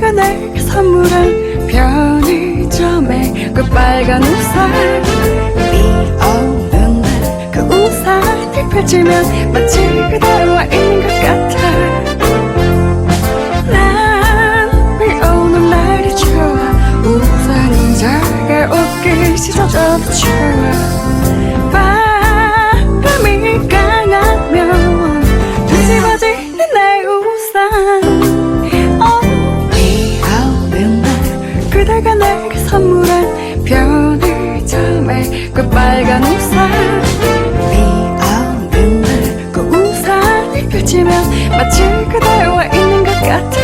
내가 내 그 선물한 편의점에 그 빨간 우산. 비 오는 날 그 우산을 펼치면 마치 그대로와 있는 것 같아. 난 비 오는 날이 좋아 우산이 작아 웃기 시작도 좋아 마치 그대와 있는 것 같아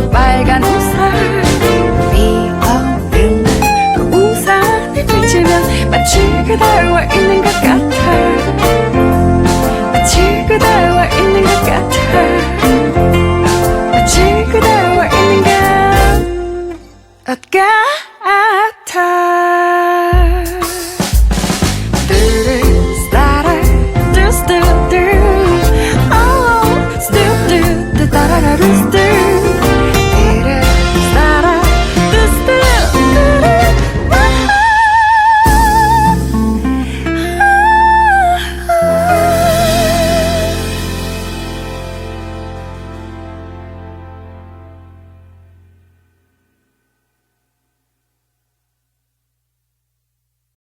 그 빨간 우산. 비오는 그 우산을 비치면 마치 그대와 있는 것 같아. 마치 그대